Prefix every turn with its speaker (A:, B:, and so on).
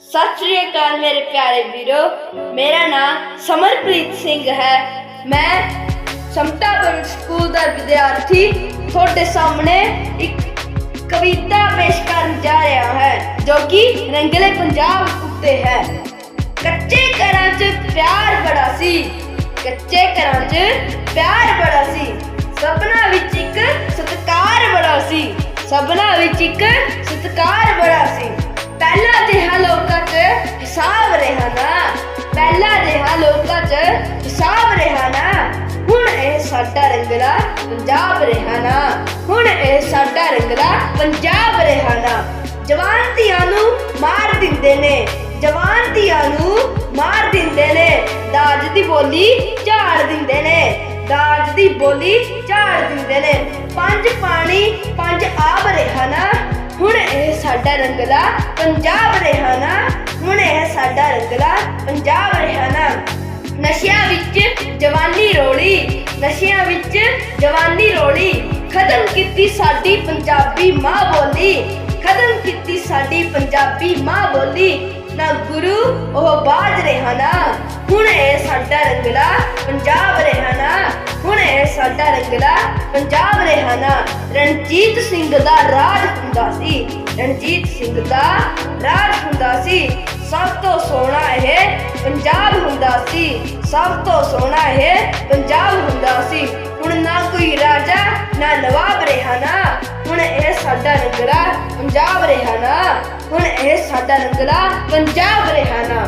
A: ਸਤਿ ਸ਼੍ਰੀ ਅਕਾਲ ਮੇਰੇ ਪਿਆਰੇ ਵੀਰੋ। ਮੇਰਾ ਨਾਮ ਸਮਰਪ੍ਰੀਤ ਸਿੰਘ ਹੈ। ਮੈਂ ਸਮਤਾ ਸਕੂਲ ਦਾ ਵਿਦਿਆਰਥੀ। ਤੁਹਾਡੇ ਸਾਹਮਣੇ ਇੱਕ ਕਵਿਤਾ ਪੇਸ਼ ਕਰਨ ਜਾ ਰਿਹਾ ਹੈ, ਜੋ ਕਿ ਰੰਗਲੇ ਪੰਜਾਬ ਉੱਤੇ ਹੈ। ਕੱਚੇ ਘਰਾਂ 'ਚ ਪਿਆਰ ਬੜਾ ਸੀ। ਕੱਚੇ ਘਰਾਂ 'ਚ ਪਿਆਰ ਬੜਾ ਸੀ। ਸਪਨਾ ਵਿੱਚ ਇੱਕ ਸਤਕਾਰ ਬੜਾ ਸੀ। ਸਪਨਾ ਵਿੱਚ ਇੱਕ ਸਤਕਾਰ ਸਾਡਾ ਰੰਗਲਾ ਪੰਜਾਬ ਰਿਹਾ ਹੁਣ ਇਹ ਸਾਡਾ ਰੰਗਲਾ ਪੰਜਾਬ ਰਿਹਾ ਜਵਾਨ ਧੀਆਂ ਨੂੰ ਮਾਰ ਦਿੰਦੇ ਨੇ। ਜਵਾਨ ਧੀਆਂ ਨੂੰ ਮਾਰ ਦਿੰਦੇ ਨੇ। ਦਾਜ ਦੀ ਬੋਲੀ ਝਾੜ ਦਿੰਦੇ ਨੇ। ਦਾਜ ਦੀ ਬੋਲੀ ਝਾੜ ਦਿੰਦੇ ਨੇ। ਪੰਜ ਪਾਣੀ, ਪੰਜ ਆਬ ਰਿਹਾ ਨਾ। ਹੁਣ ਇਹ ਸਾਡਾ ਰੰਗਲਾ ਪੰਜਾਬ ਰਿਹਾ ਨਾ। ਹੁਣ ਇਹ ਸਾਡਾ ਰੰਗਲਾ ਪੰਜਾਬ ਰਿਹਾ ਨਾ। ਨਸ਼ਿਆਂ ਵਿੱਚ ਜਵਾਨੀ ਨਸ਼ਿਆਂ ਵਿੱਚ ਜਵਾਨੀ ਰੋਲੀ, ਖਤਮ ਕੀਤੀ ਸਾਡੀ ਪੰਜਾਬੀ ਮਾਂ ਬੋਲੀ, ਖਤਮ ਕੀਤੀ ਸਾਡੀ ਪੰਜਾਬੀ ਮਾਂ ਬੋਲੀ। ਨਾ ਗੁਰੂ ਉਹ ਬਾਜ ਰਿਹਾ ਨਾ, ਹੁਣ ਇਹ ਸਾਡਾ ਰੰਗਲਾ ਪੰਜਾਬ ਰਿਹਾ ਨਾ। ਹੁਣ ਇਹ ਸਾਡਾ ਰੰਗਲਾ ਪੰਜਾਬ ਰਿਹਾ ਨਾ। ਰਣਜੀਤ ਸਿੰਘ ਦਾ ਰਾਜ ਹੁੰਦਾ ਸੀ, ਰਣਜੀਤ ਸਿੰਘ ਦਾ ਰਾਜ ਹੁੰਦਾ ਸੀ। ਸਭ ਤੋਂ ਸੋਹਣਾ ਇਹ ਪੰਜਾਬ ਹੁੰਦਾ ਸੀ, ਸਭ ਤੋਂ ਸੋਹਣਾ ਇਹ ਪੰਜਾਬ ਹੁੰਦਾ ਨਾ ਨਵਾਬ ਰਿਹਾ ਨਾ, ਹੁਣ ਇਹ ਸਾਡਾ ਰੰਗਲਾ ਪੰਜਾਬ ਰਿਹਾ ਨਾ, ਹੁਣ ਇਹ ਸਾਡਾ ਰੰਗਲਾ ਪੰਜਾਬ ਰਿਹਾ ਨਾ।